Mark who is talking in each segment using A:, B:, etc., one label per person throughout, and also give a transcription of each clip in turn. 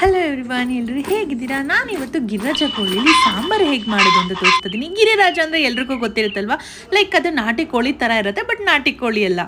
A: Hello everyone ಎಲ್ರು ಹೇಗಿದ್ದೀರಾ? ನಾನು ಇವತ್ತು ಗಿರಿರಾಜ ಕೋಳಿಲಿ ಸಾಂಬಾರು ಹೇಗೆ ಮಾಡೋದು ಅಂತ ತೋರಿಸ್ತಿದ್ದೀನಿ ಗಿರಿರಾಜ ಅಂದರೆ ಎಲ್ರಿಗೂ ಗೊತ್ತಿರುತ್ತಲ್ವಾ? ಲೈಕ್ ಅದು ನಾಟಿ ಕೋಳಿ ಥರ ಇರುತ್ತೆ ಬಟ್ ನಾಟಿ ಕೋಳಿ ಅಲ್ಲ.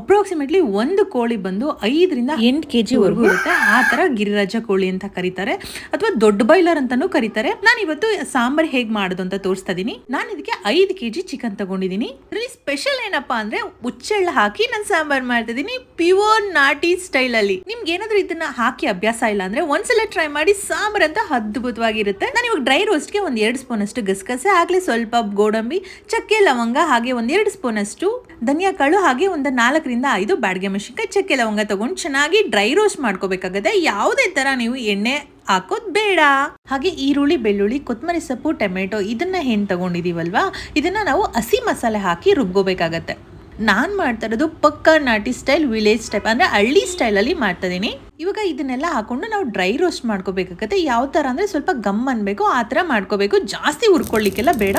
A: ಅಪ್ರಾಕ್ಸಿಮೇಟ್ಲಿ ಒಂದು ಕೋಳಿ ಬಂದು ಐದರಿಂದ ಎಂಟು ಕೆ ಜಿವರೆಗೂ ಇರುತ್ತೆ. ಆ ಥರ ಗಿರಿರಾಜ ಕೋಳಿ ಅಂತ ಕರೀತಾರೆ. ಅಥವಾ ದೊಡ್ಡ ಬಾಯ್ಲರ್ ಅಂತಾನೂ ಕರೀತಾರೆ. ನಾನು ಇವತ್ತು ಸಾಂಬಾರ್ ಹೇಗೆ ಮಾಡೋದು ಅಂತ ತೋರಿಸ್ತಾ ಇದ್ದೀನಿ ನಾನು ಇದಕ್ಕೆ ಐದು ಕೆ ಜಿ ಚಿಕನ್ ತಗೊಂಡಿದ್ದೀನಿ ಇದರಲ್ಲಿ ಸ್ಪೆಷಲ್ ಏನಪ್ಪಾ ಅಂದ್ರೆ ಹುಚ್ಚೆಳ್ಳ ಹಾಕಿ ನಾನು ಸಾಂಬಾರ್ ಮಾಡ್ತಾ ಇದ್ದೀನಿ ಪ್ಯೂರ್ ನಾಟಿ ಸ್ಟೈಲ್ ಅಲ್ಲಿ. ನಿಮ್ಗೆ ಏನಾದ್ರೂ ಇದನ್ನ ಹಾಕಿ ಅಭ್ಯಾಸ ಇಲ್ಲ ಅಂದ್ರೆ ಒಂದ್ಸಲ ಟ್ರೈ ಮಾಡಿ ಸಾಂಬಾರ್ ಅಂತ ಅದ್ಭುತವಾಗಿರುತ್ತೆ. ನಾನು ಇವಾಗ ಡ್ರೈ ರೋಸ್ಟ್ಗೆ ಒಂದ್ ಎರಡು ಸ್ಪೂನ್ ಅಷ್ಟು ಗಸಗಸೆ ಆಗ್ಲಿ ಸ್ವಲ್ಪ ಗೋಡಂಬಿ ಚಕ್ಕೆ ಲವಂಗ ಹಾಗೆ ಒಂದೆರಡು ಎರಡು ಸ್ಪೂನ್ ಅಷ್ಟು ಧನಿಯಾ ಕಾಳು ಹಾಗೆ ಒಂದು ನಾಲ್ಕರಿಂದ ಐದು ಬ್ಯಾಡ್ಗೆ ಮೆಣಸಿನ್ಕಾಯಿ ಚಕ್ಕೆ ಲವಂಗ ತಗೊಂಡು ಚೆನ್ನಾಗಿ ಡ್ರೈ ರೋಸ್ಟ್ ಮಾಡ್ಕೋಬೇಕಾಗತ್ತೆ ಯಾವುದೇ ತರ ನೀವು ಎಣ್ಣೆ ಹಾಕೋದ್ ಬೇಡ. ಹಾಗೆ ಈರುಳ್ಳಿ, ಬೆಳ್ಳುಳ್ಳಿ ಕೊತ್ತಂಬರಿ ಸೊಪ್ಪು, ಟೊಮೆಟೊ ಇದನ್ನ ಏನ್ ತಗೊಂಡಿದೀವಲ್ವಾ? ಇದನ್ನ ನಾವು ಹಸಿ ಮಸಾಲೆ ಹಾಕಿ ರುಬ್ಕೋಬೇಕಾಗತ್ತೆ. ನಾನ್ ಮಾಡ್ತಾ ಇರೋದು ಪಕ್ಕ ನಾಟಿ ಸ್ಟೈಲ್, ವಿಲೇಜ್ ಟೈಪ್ ಅಂದ್ರೆ ಹಳ್ಳಿ ಸ್ಟೈಲ್ ಅಲ್ಲಿ ಮಾಡ್ತಾ ಇದೀನಿ. ಇವಾಗ ಇದನ್ನೆಲ್ಲ ಹಾಕೊಂಡು ನಾವು ಡ್ರೈ ರೋಸ್ಟ್ ಮಾಡ್ಕೋಬೇಕಾಗತ್ತೆ. ಯಾವ ತರ ಅಂದ್ರೆ ಸ್ವಲ್ಪ ಗಮ್ ಅನ್ಬೇಕು, ಆ ತರ ಮಾಡ್ಕೋಬೇಕು. ಜಾಸ್ತಿ ಹುರ್ಕೊಳ್ಳಿಕ್ಕೆಲ್ಲ ಬೇಡ.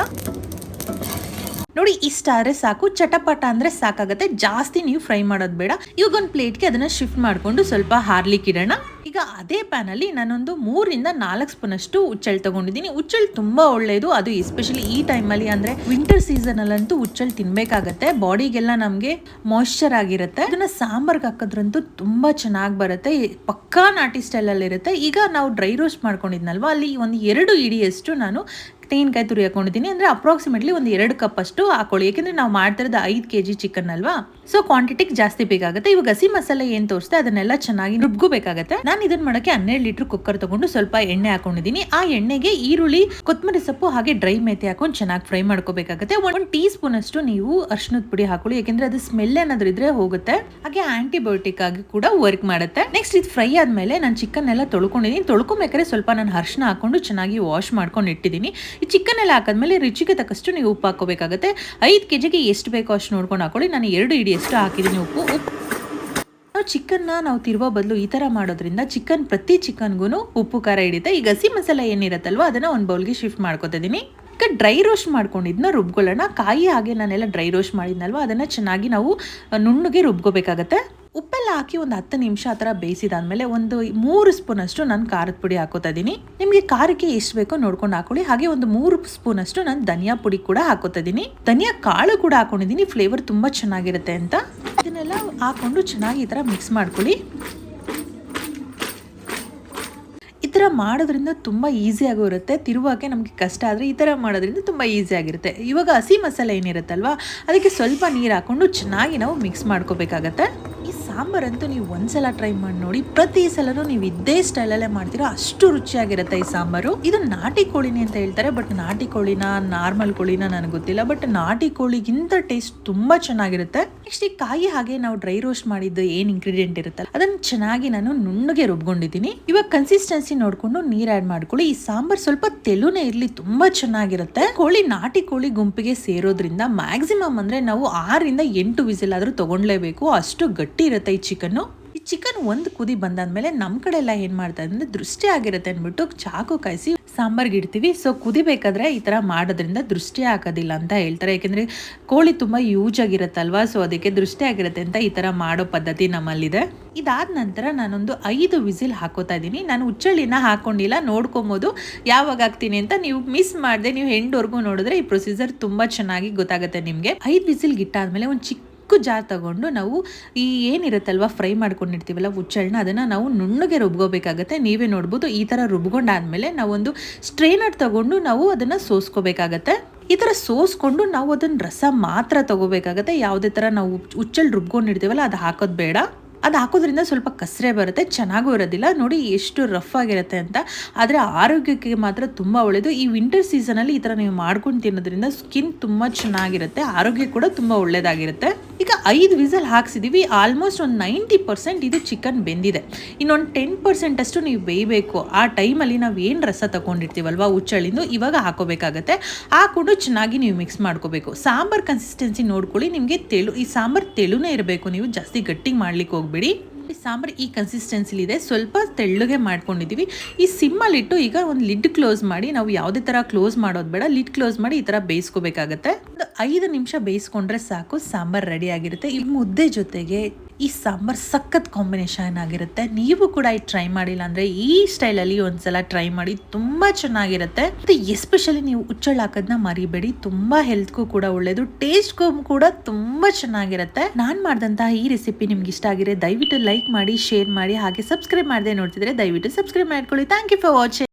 A: ನೋಡಿ ಇಷ್ಟ ಆದ್ರೆ ಸಾಕು. ಚಟಪಟ ಅಂದ್ರೆ ಸಾಕಾಗತ್ತೆ. ಜಾಸ್ತಿ ನೀವು ಫ್ರೈ ಮಾಡೋದು ಬೇಡ. ಇವಾಗ ಒಂದು ಪ್ಲೇಟ್ಗೆ ಅದನ್ನ ಶಿಫ್ಟ್ ಮಾಡ್ಕೊಂಡು ಸ್ವಲ್ಪ ಹಾರ್ಲಿಕ್ಕೆ ಇಡೋಣ. ಈಗ ಅದೇ ಪ್ಯಾನ್ ಅಲ್ಲಿ ನಾನೊಂದು ಮೂರಿಂದ ನಾಲ್ಕು ಸ್ಪೂನ್ ಅಷ್ಟು ಉಚ್ಚಲ್ ತಗೊಂಡಿದ್ದೀನಿ. ಉಚ್ಚಲ್ ತುಂಬಾ ಒಳ್ಳೇದು. ಅದು ಎಸ್ಪೆಷಲಿ ಈ ಟೈಮಲ್ಲಿ ಅಂದ್ರೆ ವಿಂಟರ್ ಸೀಸನ್ ಅಲ್ಲಂತೂ ಉಚ್ಚಲ್ ತಿನ್ಬೇಕಾಗತ್ತೆ. ಬಾಡಿಗೆಲ್ಲ ನಮಗೆ ಮಾಯಶ್ಚರ್ ಆಗಿರುತ್ತೆ. ಅದನ್ನ ಸಾಂಬಾರ್ಗೆ ಹಾಕೋದ್ರಂತೂ ತುಂಬಾ ಚೆನ್ನಾಗಿ ಬರುತ್ತೆ. ಪಕ್ಕಾ ನಾಟಿ ಸ್ಟೈಲ್ ಅಲ್ಲಿ ಇರುತ್ತೆ ಈಗ ನಾವು ಡ್ರೈ ರೋಸ್ಟ್ ಮಾಡ್ಕೊಂಡಿದ್ನಲ್ವಾ? ಅಲ್ಲಿ ಒಂದು ಎರಡು ಇಡಿಯಷ್ಟು ನಾನು ತೆಂಗಿನಕಾಯಿ ತುರಿ ಹಾಕೊಂಡಿದ್ದೀನಿ. ಅಂದರೆ ಅಪ್ರಾಕ್ಸಿಮೇಟ್ಲಿ ಒಂದು ಎರಡು ಕಪ್ ಅಷ್ಟು ಹಾಕೊಳ್ಳಿ. ಯಾಕೆಂದರೆ ನಾವು ಮಾಡ್ತಿರೋದು ಐದು ಕೆ ಜಿ ಚಿಕನ್ ಅಲ್ವಾ? ಸೊ ಕ್ವಾಂಟಿಟಿಗೆ ಜಾಸ್ತಿ ಬೇಕಾಗುತ್ತೆ. ಇವಾಗ ಹಸಿ ಮಸಾಲೆ ಏನು ತೋರಿಸ್ತೆ ಅದನ್ನೆಲ್ಲ ಚೆನ್ನಾಗಿ ರುಬ್ಕೋಬೇಕಾಗತ್ತೆ. ನಾನು ಇದನ್ನ ಮಾಡೋಕ್ಕೆ ಹನ್ನೆರಡು ಲೀಟ್ರ್ ಕುಕ್ಕರ್ ತೊಗೊಂಡು ಸ್ವಲ್ಪ ಎಣ್ಣೆ ಹಾಕೊಂಡಿದ್ದೀನಿ. ಆ ಎಣ್ಣೆಗೆ ಈರುಳ್ಳಿ ಕೊತ್ತಂಬರಿ ಸೊಪ್ಪು ಹಾಗೆ ಡ್ರೈ ಮೇತೆ ಹಾಕೊಂಡು ಚೆನ್ನಾಗಿ ಫ್ರೈ ಮಾಡ್ಕೋಬೇಕಾಗುತ್ತೆ. ಒಂದು ಟೀ ಸ್ಪೂನ್ ಅಷ್ಟು ನೀವು ಅರ್ಶನದ ಪುಡಿ ಹಾಕೊಳ್ಳಿ. ಯಾಕೆಂದ್ರೆ ಅದು ಸ್ಮೆಲ್ ಏನಾದ್ರೂ ಇದ್ರೆ ಹೋಗುತ್ತೆ. ಹಾಗೆ ಆಂಟಿಬಯೋಟಿಕ್ ಆಗಿ ಕೂಡ ವರ್ಕ್ ಮಾಡುತ್ತೆ. ನೆಕ್ಸ್ಟ್ ಇದು ಫ್ರೈ ಆದ್ಮೇಲೆ ನಾನು ಚಿಕನ್ ಎಲ್ಲ ತೊಳ್ಕೊಂಡಿದ್ದೀನಿ ತೊಳ್ಕೊಬೇಕಾದ್ರೆ ಸ್ವಲ್ಪ ನಾನು ಅರ್ಶನ ಹಾಕೊಂಡು ಚೆನ್ನಾಗಿ ವಾಶ್ ಮಾಡ್ಕೊಂಡು ಇಟ್ಟಿದ್ದೀನಿ ಈ ಚಿಕನ್ ಎಲ್ಲ ಹಾಕಿದ್ಮೇಲೆ ರುಚಿಗೆ ತಕ್ಕಷ್ಟು ನೀವು ಉಪ್ಪು ಹಾಕೋಬೇಕಾಗುತ್ತೆ ಐದು ಕೆ ಜಿಗೆ ಎಷ್ಟು ಬೇಕೋ ಅಷ್ಟು ನೋಡ್ಕೊಂಡು ಹಾಕೊಳ್ಳಿ. ನಾನು ಎರಡು ಇಡಿ ಎಷ್ಟು ಹಾಕಿದ್ದೀನಿ ಉಪ್ಪು. ಉಪ್ಪು ನಾವು ಚಿಕನ್ನ ನಾವು ತಿರುವ ಬದಲು ಈ ಥರ ಮಾಡೋದ್ರಿಂದ ಚಿಕನ್ ಪ್ರತಿ ಚಿಕನ್ಗೂ ಉಪ್ಪು ಖಾರ ಹಿಡಿಯುತ್ತೆ. ಈಗ ಹಸಿ ಮಸಾಲೆ ಏನಿರುತ್ತಲ್ವ, ಅದನ್ನು ಒಂದು ಬೌಲ್ಗೆ ಶಿಫ್ಟ್ ಮಾಡ್ಕೊತಿದ್ದೀನಿ ಈಗ ಡ್ರೈ ರೋಸ್ಟ್ ಮಾಡ್ಕೊಂಡಿದ್ನ ರುಬ್ಕೊಳ್ಳೋಣ. ಕಾಯಿ ಹಾಗೆ ನಾನೆಲ್ಲ ಡ್ರೈ ರೋಸ್ಟ್ ಮಾಡಿದ್ನಲ್ವ, ಅದನ್ನು ಚೆನ್ನಾಗಿ ನಾವು ನುಣ್ಣಗೆ ರುಬ್ಕೋಬೇಕಾಗತ್ತೆ. ಉಪ್ಪೆಲ್ಲ ಹಾಕಿ ಒಂದು ಹತ್ತು ನಿಮಿಷ ಆ ಥರ ಬೇಯಿಸಿದಾದ್ಮೇಲೆ ಒಂದು ಮೂರು ಸ್ಪೂನ್ ಅಷ್ಟು ನಾನು ಖಾರದ ಪುಡಿ ಹಾಕೋತಾ ಇದ್ದೀನಿ ನಿಮಗೆ ಖಾರಕ್ಕೆ ಎಷ್ಟು ಬೇಕೋ ನೋಡ್ಕೊಂಡು ಹಾಕೊಳ್ಳಿ. ಹಾಗೆ ಒಂದು ಮೂರು ಸ್ಪೂನ್ ಅಷ್ಟು ನಾನು ಧನಿಯಾ ಪುಡಿ ಕೂಡ ಹಾಕೋತಾ ಇದ್ದೀನಿ ಧನಿಯಾ ಕಾಳು ಕೂಡ ಹಾಕೊಂಡಿದ್ದೀನಿ ಫ್ಲೇವರ್ ತುಂಬ ಚೆನ್ನಾಗಿರುತ್ತೆ ಅಂತ. ಇದನ್ನೆಲ್ಲ ಹಾಕೊಂಡು ಚೆನ್ನಾಗಿ ಈ ಥರ ಮಿಕ್ಸ್ ಮಾಡ್ಕೊಳ್ಳಿ. ಈ ಥರ ಮಾಡೋದ್ರಿಂದ ತುಂಬ ಈಸಿಯಾಗೂ ಇರುತ್ತೆ ತಿರುವಾಕೆ ನಮಗೆ ಕಷ್ಟ ಆದರೆ ಈ ಥರ ಮಾಡೋದ್ರಿಂದ ತುಂಬ ಈಸಿಯಾಗಿರುತ್ತೆ ಇವಾಗ ಹಸಿ ಮಸಾಲೆ ಏನಿರುತ್ತಲ್ವಾ, ಅದಕ್ಕೆ ಸ್ವಲ್ಪ ನೀರು ಹಾಕ್ಕೊಂಡು ಚೆನ್ನಾಗಿ ನಾವು ಮಿಕ್ಸ್ ಮಾಡ್ಕೋಬೇಕಾಗತ್ತೆ. ಸಾಂಬಾರಂತೂ ನೀವು ಒಂದ್ಸಲ ಟ್ರೈ ಮಾಡಿ ನೋಡಿ, ಪ್ರತಿ ಸಲನೂ ನೀವು ಇದ್ದೇ ಸ್ಟೈಲಲ್ಲೇ ಮಾಡ್ತೀರೋ ಅಷ್ಟು ರುಚಿಯಾಗಿರುತ್ತೆ ಈ ಸಾಂಬಾರು. ಇದು ನಾಟಿ ಕೋಳಿನೇ ಅಂತ ಹೇಳ್ತಾರೆ ಬಟ್ ನಾಟಿ ಕೋಳಿನ ನಾರ್ಮಲ್ ಕೋಳಿನ ನನಗೆ ಗೊತ್ತಿಲ್ಲ ಬಟ್ ನಾಟಿ ಕೋಳಿಗಿಂತ ಟೇಸ್ಟ್ ತುಂಬ ಚೆನ್ನಾಗಿರುತ್ತೆ. ನೆಕ್ಸ್ಟ್ ಈ ಕಾಯಿ ಹಾಗೆ ನಾವು ಡ್ರೈ ರೋಸ್ಟ್ ಮಾಡಿದ್ದು ಏನು ಇಂಗ್ರೀಡಿಯೆಂಟ್ ಇರುತ್ತಲ್ಲ, ಅದನ್ನ ಚೆನ್ನಾಗಿ ನಾನು ನುಣ್ಣಗೆ ರುಬ್ಕೊಂಡಿದ್ದೀನಿ. ಇವಾಗ ಕನ್ಸಿಸ್ಟೆನ್ಸಿ ನೋಡ್ಕೊಂಡು ನೀರ್ ಆಡ್ ಮಾಡ್ಕೊಳ್ಳಿ. ಈ ಸಾಂಬಾರ್ ಸ್ವಲ್ಪ ತೆಲುನೇ ಇರಲಿ, ತುಂಬಾ ಚೆನ್ನಾಗಿರುತ್ತೆ. ಕೋಳಿ, ನಾಟಿ ಕೋಳಿ ಗುಂಪಿಗೆ ಸೇರೋದ್ರಿಂದ ಮ್ಯಾಕ್ಸಿಮಮ್ ಅಂದ್ರೆ ನಾವು ಆರರಿಂದ ಎಂಟು ವಿಸಿಲ್ ಆದ್ರೂ ತಗೊಂಡ್ಲೇಬೇಕು, ಅಷ್ಟು ಗಟ್ಟಿ ಇರುತ್ತೆ. ಈ ಚಿಕನ್ನು. ಈ ಚಿಕನ್ ಒಂದು ಕುದಿ ಬಂದಾದ್ಮೇಲೆ ನಮ್ಮ ಕಡೆ ಎಲ್ಲ ಏನ್ ಮಾಡ್ತಾ ಅಂದ್ರೆ ದೃಷ್ಟಿ ಆಗಿರುತ್ತೆ ಅಂದ್ಬಿಟ್ಟು ಚಾಕು ಕಾಯಿಸಿ ಸಾಂಬಾರ್ಗೆ ಇಡ್ತೀವಿ. ಸೊ ಕುದಿಬೇಕಾದ್ರೆ ಈ ತರ ಮಾಡೋದ್ರಿಂದ ದೃಷ್ಟಿ ಹಾಕೋದಿಲ್ಲ ಅಂತ ಹೇಳ್ತಾರೆ. ಯಾಕೆಂದ್ರೆ ಕೋಳಿ ತುಂಬಾ ಯೂಜ್ ಆಗಿರುತ್ತಲ್ವಾ? ಸೊ ಅದಕ್ಕೆ ದೃಷ್ಟಿ ಆಗಿರುತ್ತೆ ಅಂತ ಈ ತರ ಮಾಡೋ ಪದ್ಧತಿ ನಮ್ಮಲ್ಲಿದೆ. ಇದಾದ ನಂತರ ನಾನೊಂದು ಐದು ವಿಸಿಲ್ ಹಾಕೋತಾ ಇದ್ದೀನಿ. ನಾನು ಹುಚ್ಚಳ್ಳಿನ ಹಾಕೊಂಡಿಲ್ಲ. ನೋಡ್ಕೊಬೋದು. ಯಾವಾಗ ಹಾಕ್ತೀನಿ ಅಂತ ನೀವು ಮಿಸ್ ಮಾಡಿದೆ ನೀವು ಎಂಡ್ವರೆಗೂ ನೋಡಿದ್ರೆ ಈ ಪ್ರೊಸೀಜರ್ ತುಂಬಾ ಚೆನ್ನಾಗಿ ಗೊತ್ತಾಗುತ್ತೆ ನಿಮಗೆ. ಐದು ವಿಸಿಲ್ ಗಿಟ್ಟಾದ್ಮೇಲೆ ಒಂದು ಚಿಕ್ಕ ಚಿಕ್ಕ ಜಾರ್ ತಗೊಂಡು ನಾವು ಈ ಏನಿರುತ್ತಲ್ವ, ಫ್ರೈ ಮಾಡ್ಕೊಂಡಿರ್ತೀವಲ್ಲ ಹುಚ್ಚಳನ್ನ ಅದನ್ನು ನಾವು ನುಣ್ಣಗೆ ರುಬ್ಕೋಬೇಕಾಗತ್ತೆ ನೀವೇ ನೋಡ್ಬೋದು, ಈ ಥರ ರುಬ್ಕೊಂಡಾದ್ಮೇಲೆ ನಾವೊಂದು ಸ್ಟ್ರೈನರ್ ತಗೊಂಡು ನಾವು ಅದನ್ನು ಸೋಸ್ಕೋಬೇಕಾಗತ್ತೆ. ಈ ಥರ ಸೋಸ್ಕೊಂಡು ನಾವು ಅದನ್ನ ರಸ ಮಾತ್ರ ತಗೋಬೇಕಾಗತ್ತೆ. ಯಾವುದೇ ಥರ ನಾವು ಹುಚ್ಚಲ್ ರುಬ್ಕೊಂಡಿರ್ತೀವಲ್ಲ, ಅದು ಹಾಕೋದು ಬೇಡ. ಅದು ಹಾಕೋದ್ರಿಂದ ಸ್ವಲ್ಪ ಕಸರೆ ಬರುತ್ತೆ, ಚೆನ್ನಾಗೂ ಇರೋದಿಲ್ಲ. ನೋಡಿ ಎಷ್ಟು ರಫ್ ಆಗಿರುತ್ತೆ ಅಂತ. ಆದರೆ ಆರೋಗ್ಯಕ್ಕೆ ಮಾತ್ರ ತುಂಬ ಒಳ್ಳೆಯದು ಈ ವಿಂಟರ್ ಸೀಸನಲ್ಲಿ ಈ ಥರ ನೀವು ಮಾಡ್ಕೊಂಡು ತಿನ್ನೋದ್ರಿಂದ ಸ್ಕಿನ್ ತುಂಬ ಚೆನ್ನಾಗಿರುತ್ತೆ, ಆರೋಗ್ಯ ಕೂಡ ತುಂಬ ಒಳ್ಳೆಯದಾಗಿರುತ್ತೆ ಈಗ ಐದು ವಿಸಲ್ ಹಾಕ್ಸಿದ್ದೀವಿ ಆಲ್ಮೋಸ್ಟ್ ಒಂದು ನೈಂಟಿ ಪರ್ಸೆಂಟ್ ಇದು ಚಿಕನ್ ಬೆಂದಿದೆ. ಇನ್ನೊಂದು ಟೆನ್ ಪರ್ಸೆಂಟ್ ಅಷ್ಟು ನೀವು ಬೇಯಬೇಕು. ಆ ಟೈಮಲ್ಲಿ ನಾವು ಏನು ರಸ ತೊಗೊಂಡಿರ್ತೀವಲ್ವ ಹುಚ್ಚಳಿಂದು ಇವಾಗ ಹಾಕೋಬೇಕಾಗತ್ತೆ. ಹಾಕೊಂಡು ಚೆನ್ನಾಗಿ ನೀವು ಮಿಕ್ಸ್ ಮಾಡ್ಕೋಬೇಕು. ಸಾಂಬಾರ್ ಕನ್ಸಿಸ್ಟೆನ್ಸಿ ನೋಡ್ಕೊಳ್ಳಿ, ನಿಮಗೆ ತೆಳು, ಈ ಸಾಂಬಾರ್ ತೆಳುನೇ ಇರಬೇಕು. ನೀವು ಜಾಸ್ತಿ ಗಟ್ಟಿಗೆ ಮಾಡ್ಲಿಕ್ಕೆ ಹೋಗ್ಬೇಡಿ. ಈ ಸಾಂಬಾರು ಈ ಕನ್ಸಿಸ್ಟೆನ್ಸಿಲಿ ಇದೆ. ಸ್ವಲ್ಪ ತೆಳ್ಳಗೆ ಮಾಡ್ಕೊಂಡಿದ್ದೀವಿ ಈ ಸಿಮ್ಮಲ್ಲಿಟ್ಟು ಈಗ ಒಂದು ಲಿಡ್ ಕ್ಲೋಸ್ ಮಾಡಿ, ನಾವು ಯಾವುದೇ ಥರ ಕ್ಲೋಸ್ ಮಾಡೋದು ಬೇಡ. ಲಿಡ್ ಕ್ಲೋಸ್ ಮಾಡಿ ಈ ಥರ ಬೇಯಿಸ್ಕೋಬೇಕಾಗತ್ತೆ. ಒಂದು ಐದು ನಿಮಿಷ ಬೇಯಿಸ್ಕೊಂಡ್ರೆ ಸಾಕು, ಸಾಂಬಾರು ರೆಡಿ ಆಗಿರುತ್ತೆ. ಈ ಮುದ್ದೆ ಜೊತೆಗೆ ಈ ಸಾಂಬಾರು ಸಖತ್ ಕಾಂಬಿನೇಷನ್ ಆಗಿರುತ್ತೆ. ನೀವು ಕೂಡ ಈ ಟ್ರೈ ಮಾಡಿಲ್ಲ ಅಂದರೆ ಈ ಸ್ಟೈಲಲ್ಲಿ ಒಂದ್ಸಲ ಟ್ರೈ ಮಾಡಿ ತುಂಬ ಚೆನ್ನಾಗಿರುತ್ತೆ. ಮತ್ತು ಎಸ್ಪೆಷಲಿ ನೀವು ಉಚ್ಚಳ ಹಾಕೋದನ್ನ ಮರಿಬೇಡಿ. ತುಂಬ ಹೆಲ್ತ್ಗೂ ಕೂಡ ಒಳ್ಳೆಯದು ಟೇಸ್ಟ್ಗೂ ಕೂಡ ತುಂಬ ಚೆನ್ನಾಗಿರುತ್ತೆ. ನಾನು ಮಾಡಿದಂತಹ ಈ ರೆಸಿಪಿ ನಿಮ್ಗೆ ಇಷ್ಟ ಆಗಿದೆ ದಯವಿಟ್ಟು ಲೈಕ್ ಮಾಡಿ ಶೇರ್ ಮಾಡಿ, ಹಾಗೆ ಸಬ್ಸ್ಕ್ರೈಬ್ ಮಾಡದೆ ನೋಡ್ತಿದ್ರೆ ದಯವಿಟ್ಟು ಸಬ್ಸ್ಕ್ರೈಬ್ ಮಾಡ್ಕೊಳ್ಳಿ. Thank you for watching